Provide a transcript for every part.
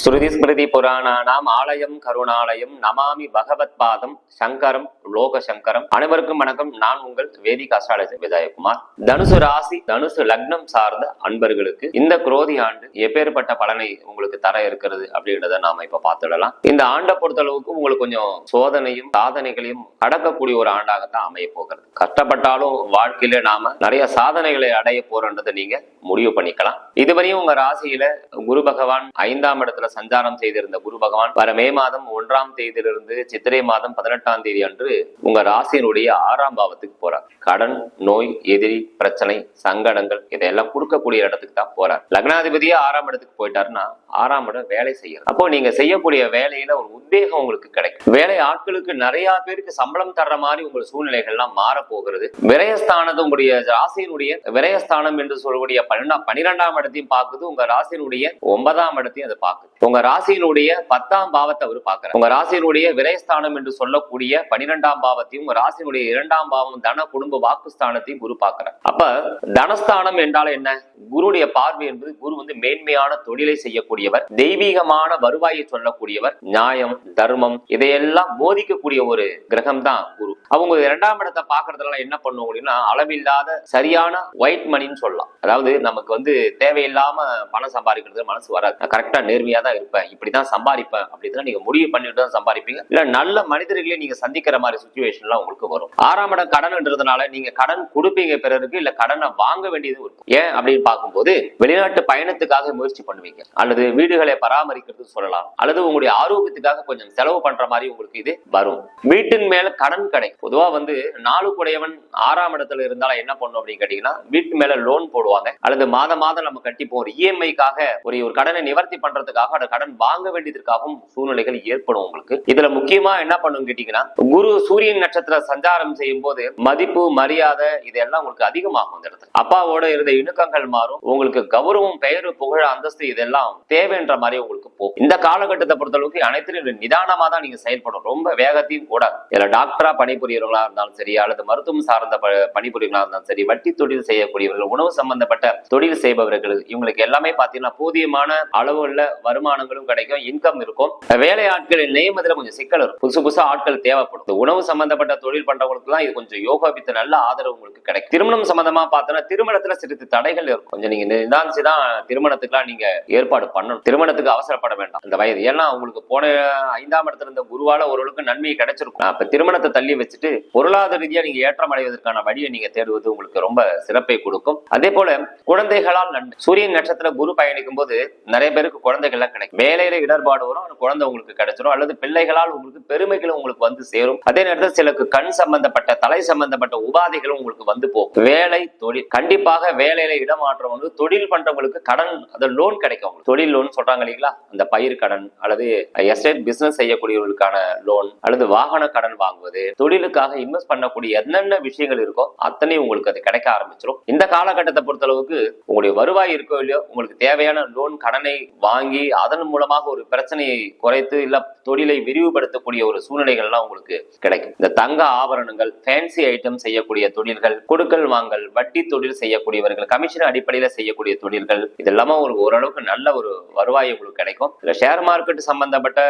ஸ்ருதி ஸ்மிருதி புராணானாம் ஆலயம் கருணாலயம் நமாமி பகவத் பாதம் சங்கரம் லோக சங்கரம் அனைவருக்கும் வணக்கம். நான் உங்கள் வேதிக் அஸ்ட்ராலஜி விஜயகுமார். தனுசு ராசி தனுசு லக்னம் சார்ந்த அன்பர்களுக்கு இந்த குரோதி ஆண்டு எப்பேற்பட்ட பலனை உங்களுக்கு தர இருக்கிறது அப்படின்றத நாம இப்ப பார்த்துடலாம். இந்த ஆண்டை பொறுத்தளவுக்கு உங்களுக்கு கொஞ்சம் சோதனையும் சாதனைகளையும் கடக்கக்கூடிய ஒரு ஆண்டாகத்தான் அமைய போகிறது. கஷ்டப்பட்டாலும் வாழ்க்கையில நாம நிறைய சாதனைகளை அடைய போறன்றதை நீங்க முடிவு பண்ணிக்கலாம். இதுவரையும் உங்க ராசியில குரு பகவான் ஐந்தாம் இடத்துல சஞ்சாரம் செய்திருந்த குரு பகவான் வர மே மாதம் ஒன்றாம் தேதியிலிருந்து சித்திரை மாதம் பதினெட்டாம் தேதி அன்று உங்க ராசியினுடைய ஆறாம் பாவத்துக்கு போறார். கடன் நோய் எதிரி பிரச்சனை சங்கடங்கள் இதையெல்லாம் கொடுக்கக்கூடிய இடத்துக்கு தான் போறார். லக்னாதிபதியே ஆறாம் இடத்துக்கு போயிட்டாருன்னா ஆறாம் இடம் வேலை செய்யும் அப்போ நீங்க செய்யக்கூடிய வேலையில ஒரு உத்வேகம் உங்களுக்கு கிடைக்கும். வேலை ஆட்களுக்கு நிறைய பேருக்கு சம்பளம் தர்ற மாதிரி உங்கள் சூழ்நிலைகள்லாம் மாற போகிறது விரயஸ்தானது உங்களுடைய ராசியினுடைய விரயஸ்தானம் என்று சொல்லக்கூடிய பன்னெண்டாம் பன்னிரெண்டாம் இடத்தையும் பார்க்குது. உங்க ராசியினுடைய ஒன்பதாம் இடத்தையும் அதை பார்க்குது. உங்க ராசியினுடைய பத்தாம் பாவத்தை அவர் பாக்குறாரு உங்க ராசியினுடைய விரயஸ்தானம் என்று சொல்லக்கூடிய பனிரெண்டாம் பாவத்தையும் உங்க ராசியினுடைய இரண்டாம் பாவம் தன குடும்ப வாக்குஸ்தானத்தையும் குரு பார்க்கிறார். அப்ப தனஸ்தானம் என்றால் என்ன? குருடைய பார்வை என்பது குரு வந்து மேன்மையான தொழிலை செய்யக்கூடியவர் தெய்வீகமான வருவாயை சொல்லக்கூடியவர் நியாயம் தர்மம் இதையெல்லாம் போதிக்கக்கூடிய ஒரு கிரகம் தான் குரு. அவங்க இரண்டாம் இடத்தை பாக்குறதுனால என்ன பண்ணுவோம் அப்படின்னா அளவில்லாத சரியான ஒயிட் மணின்னு சொல்லலாம். அதாவது நமக்கு வந்து தேவையில்லாம பணம் சம்பாதிக்கிறது மனசு வராது. கரெக்டா நேர்மையா தான் தான் இருப்பேன். இப்படிதான் சம்பாதிப்பேன். அப்படின்னு நீங்க முடிவு பண்ணிட்டு தான் சம்பாதிப்பீங்க. இல்ல நல்ல மனிதர்களை நீங்க சந்திக்கிற மாதிரி சுச்சுவேஷன்லாம் உங்களுக்கு வரும். ஆறாம் இடம் கடன்ன்றதுனால நீங்க கடன் கொடுப்பீங்க பிறருக்கு இல்ல கடனை வாங்க வேண்டியது இருக்கும். ஏன் அப்படின்னு பார்க்கும்போது வெளிநாட்டு பயணத்துக்காக முயற்சி பண்ணுவீங்க. அல்லது வீடுகளை பராமரிக்கிறது சொல்லலாம். அல்லது உங்களுடைய ஆரோக்கியத்துக்காக கொஞ்சம் செலவு பண்ற மாதிரி உங்களுக்கு இது வரும். வீட்டின் மேல கடன் கிடைக்கும் பொதுவா வந்து நாலு குடையவன் ஆறாம் இடத்துல இருந்தாலும் என்ன பண்ணும் அப்படின்னு கேட்டீங்கன்னா வீட்டு மேல லோன் போடுவாங்க. அல்லது மாதம் மாதம் நம்ம கட்டிப்போம். ஒரு இஎம்ஐக்காக ஒரு ஒரு கடனை நிவர்த்தி பண்றதுக்காக அந்த கடன் வாங்க வேண்டியதற்காகவும் சூழ்நிலைகள் ஏற்படும் உங்களுக்கு. இதுல முக்கியமா என்ன பண்ணும் கேட்டீங்கன்னா குரு சூரியன் நட்சத்திர சஞ்சாரம் செய்யும் போது மதிப்பு மரியாதை இதெல்லாம் உங்களுக்கு அதிகமாகும் அந்த இடத்துல. அப்பாவோட இருந்த இணுக்கங்கள் மாறும் உங்களுக்கு கௌரவம் பெயர் புகழ் அந்தஸ்து இதெல்லாம் தேவைன்ற மாதிரி உங்களுக்கு போகும். இந்த காலகட்டத்தை பொறுத்தளவுக்கு அனைத்திலும் நிதானமா தான் நீங்க செயல்படும் ரொம்ப வேகத்தையும் கூட இதுல டாக்டரா பணிபுரியவர்களா இருந்தாலும் சரி அல்லது மருத்துவம் சார்ந்த பணிபுரியவர்களா இருந்தாலும் சரி வட்டி தொழில் செய்யக்கூடியவர்கள் உணவு சம்பந்தப்பட்ட தொழில் செய்பவர்கள் இவங்களுக்கு எல்லாமே பாத்தீங்கன்னா போதியமான அளவுள்ள வருமானங்களும் கிடைக்கும் இன்கம் இருக்கும். வேலை ஆட்களை நியமனத்துல கொஞ்சம் சிக்கல் இருக்கும். புதுசு புதுசா ஆட்கள் தேவைப்படும் உணவு சம்பந்தப்பட்ட தொழில் பண்றவங்களுக்கு தான் இது கொஞ்சம் யோகாபித்த நல்ல ஆதரவு உங்களுக்கு கிடைக்கும். திருமணம் சம்பந்தமா பார்த்தோம்னா திருமணத்துல சிறிது தடைகள் இருக்கும். கொஞ்சம் நீங்க நிதானிச்சு தான் திருமணத்துக்குலாம் நீங்க ஏற்பாடு பண்ணணும். திருமணத்துக்கு அவசரப்பட வேண்டாம். இந்த வயது. ஏன்னா உங்களுக்கு போன ஐந்தாம் இடத்துல இருந்த குருவால ஓரளவுக்கு நன்மை கிடைச்சிருக்கும். அப்ப திருமணத்தை தள்ளி வச்சுட்டு பொருளாதார ரீதியா நீங்க ஏற்றம் அடைவதற்கான வழியை நீங்க தேடுவது உங்களுக்கு ரொம்ப சிறப்பை கொடுக்கும். அதே போல குழந்தைகளால் நன்மை சூரியன் நட்சத்திர குரு பயணிக்கும் போது நிறைய பேருக்கு குழந்தைகள்லாம் கிடைக்கும். வேலையில இடர்பாடு வரும் குழந்தை உங்களுக்கு கிடைச்சிடும் அல்லது பிள்ளைகளால் உங்களுக்கு பெருமைகளும் உங்களுக்கு வந்து சேரும். அதே நேரத்தில் சிலருக்கு கண் சம்பந்தப்பட்ட தலை சம்பந்தப்பட்ட உபாதைகளும் உங்களுக்கு வந்து போகும். வேலை தொழில் கண்டிப்பாக வேலையில இடமாற்றம் வந்து தொழில் பண்றவங்களுக்கு கடன் அது லோன் கிடைக்கும் உங்களுக்கு. தொழில் லோன் சொல்றாங்க இல்லைங்களா? அந்த பயிர் கடன் அல்லது எஸ்டேட் பிசினஸ் செய்யக்கூடியவர்களுக்கான லோன் அல்லது வாகன கடன் வாங்குவது தொழிலுக்காக இன்வெஸ்ட் பண்ணக்கூடிய என்னென்ன விஷயங்கள் இருக்கோ அத்தனை உங்களுக்கு அது கிடைக்க ஆரம்பிச்சிடும் இந்த காலகட்டத்தை பொறுத்தளவுக்கு உங்களுடைய வருவாய் இருக்கோ இல்லையோ உங்களுக்கு தேவையான லோன் கடனை வாங்கி அதன் மூலமாக ஒரு பிரச்சனையை குறைத்து இல்ல தொழிலை விரிவுபடுத்தக்கூடிய ஒரு சூழ்நிலைகள்லாம் உங்களுக்கு கிடைக்கும். இந்த தங்க ஆபரணங்கள் ஃபேன்சி ஐட்டம் செய்யக்கூடிய தொழில்கள் கொடுக்கல் வாங்கல் வட்டி தொழில் செய்யக்கூடியவர்கள் கமிஷன் அடிப்படையில செய்யக்கூடிய தொழில்கள் இதெல்லாம உங்களுக்கு ஓரளவுக்கு நல்ல ஒரு வருவாய் உங்களுக்கு கிடைக்கும். இல்ல ஷேர் மார்க்கெட் சம்பந்தப்பட்ட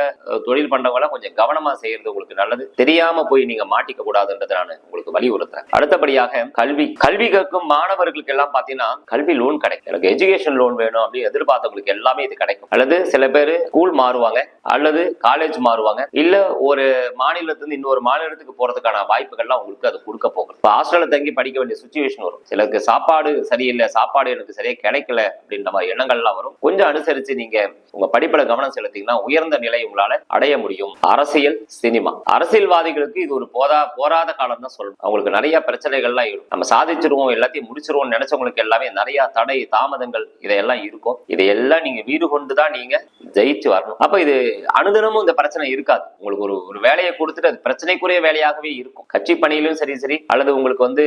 தொழில் பண்றவங்களாம் கொஞ்சம் கவனமா செய்யறது உங்களுக்கு நல்லது. தெரியாம போய் நீங்க மாட்டிக்க கூடாதுன்றதை நான் உங்களுக்கு வலியுறுத்துறேன். அடுத்தபடியாக கல்வி. கல்வி கற்கும் மாணவர்களுக்கு எல்லாம் பாத்தீங்கன்னா கல்வி லோன் கிடைக்கும். எனக்கு எஜுகேஷன் லோன் வேணும் அப்படின்னு எதிர்பார்த்தவங்களுக்கு எல்லாமே இது கிடைக்கும். அல்லது சில பேர் ஸ்கூல் மாறுவாங்க அல்லது காலேஜ் மாறுவாங்க. இல்ல ஒரு மாநிலத்துல இருந்து இன்னொரு மாநிலத்துக்கு போறதுக்கான வாய்ப்புகள்லாம் உங்களுக்கு அது கொடுக்க போகும் இப்போ ஹாஸ்டல்ல தங்கி படிக்க வேண்டிய சுச்சுவேஷன் வரும். சிலருக்கு சாப்பாடு சரியில்லை சாப்பாடு எனக்கு சரியா கிடைக்கல அப்படின்ற மாதிரி எண்ணங்கள்லாம் வரும். கொஞ்சம் அனுசரிச்சு நீங்க உங்க படிப்புல கவனம் செலுத்தீங்கன்னா உயர்ந்த நிலை உங்களால அடைய முடியும். அரசியல் சினிமா. அரசியல்வாதிகளுக்கு இது ஒரு போதா போராத காலம் தான் சொல்லணும் அவங்களுக்கு நிறைய பிரச்சனைகள்லாம் இருக்கும் நம்ம சாதிச்சிருவோம் எல்லாத்தையும் முடிச்சிருவோம்னு நினைச்சவங்களுக்கு எல்லாமே நிறைய தடை தாமதங்கள் இதையெல்லாம் இருக்கும். இதையெல்லாம் நீங்க வீடு கொண்டு தான் நீங்க ஜெயிச்சு வரணும். அப்ப இது அனுதினமும் இந்த பிரச்சனை இருக்காது. உங்களுக்கு ஒரு ஒரு வேலையை கொடுத்துட்டு அது பிரச்சனைக்குரிய வேலையாகவே இருக்கும். கட்சி பணியிலும் சரி சரி. அல்லது உங்களுக்கு வந்து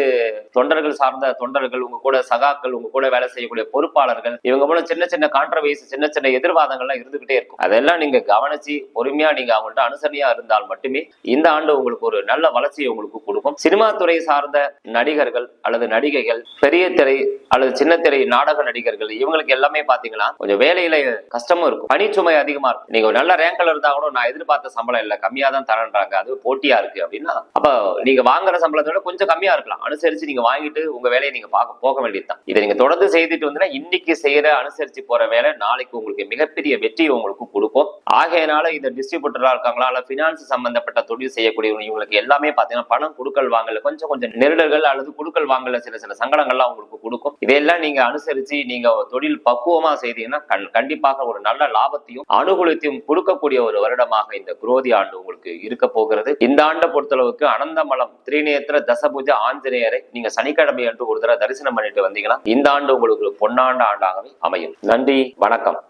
தொண்டர்கள் சார்ந்த தொண்டர்கள் உங்க கூட சகாக்கள் உங்க கூட வேலை செய்யக்கூடிய பொறுப்பாளர்கள் இவங்க மூலம் சின்ன சின்ன கான்ட்ரவர்சி சின்ன சின்ன எதிர்வாதங்கள்லாம் இருந்துகிட்டே இருக்கும். அதெல்லாம் நீங்க கவனிச்சு பொறுமையா நீங்க அவங்கள்ட்ட அனுசரணையா இருந்தால் மட்டுமே இந்த ஆண்டு உங்களுக்கு ஒரு நல்ல வளர்ச்சியை உங்களுக்கு கொடுக்கும். சினிமா துறை சார்ந்த நடிகர்கள் அல்லது நடிகைகள் பெரிய திரை அல்லது சின்ன திரை நாடக நடிகர்கள் இவங்களுக்கு எல்லாமே பாத்தீங்கன்னா கொஞ்சம் வேலையில கஷ்டமும் இருக்கும். பணி பணிச்சுமை அதிகமா இருக்கும். நீங்க ஒரு நல்ல ரேங்க்ல இருந்தா கூட நான் எதிர்பார்த்த சம்பளம் இல்ல. கம்மியா தான் தரன்றாங்க. அது போட்டியா இருக்கு அப்படின்னா அப்ப நீங்க வாங்குற சம்பளத்தை விட கொஞ்சம் கம்மியா இருக்கலாம். அனுசரிச்சு நீங்க வாங்கிட்டு உங்க வேலையை நீங்க பார்க்க போக வேண்டியதுதான். இதை நீங்க தொடர்ந்து செய்துட்டு வந்தீங்கன்னா இன்னைக்கு செய்யற அனுசரிச்சு போற வேலை நாளைக்கு உங்களுக்கு மிகப்பெரிய வெற்றியை உங்களுக்கு கொடுக்கும். ஆகையனால இந்த டிஸ்ட்ரிபியூட்டரா இருக்காங்களா இல்ல பினான்ஸ் சம்பந்தப்பட்ட தொழில் செய்யக்கூடிய இவங்களுக்கு எல்லாமே பாத்தீங்கன்னா பணம் கொடுக்கல் வாங்கல கொஞ்சம் கொஞ்சம் நெருடல்கள் அல்லது கொடுக்கல் வாங்கல சில சில சங்கடங்கள்லாம் உங்களுக்கு கொடுக்கும். இதையெல்லாம் நீங்க அனுசரிச்சு நீங்க தொழில் பக்குவமா செய்தீங்கன்னா கண்- கண்டிப்பாக ஒரு நல்ல லாபத்தையும் அனுகூலத்தையும் கொடுக்கக்கூடிய ஒரு வருடமாக இந்த குரோதி ஆண்டு உங்களுக்கு இருக்க போகிறது. இந்த ஆண்டை பொறுத்தளவுக்கு அனந்தமலம் திரிநேத்திர தசபுஜ ஆஞ்சநேயரை நீங்க சனிக்கிழமை அன்று ஒரு தடவை தரிசனம் பண்ணிட்டு வந்தீங்கன்னா இந்த ஆண்டு உங்களுக்கு பொன்னாண்டு பொன்னாண்ட ஆண்டாகவே அமையும். நன்றி வணக்கம்.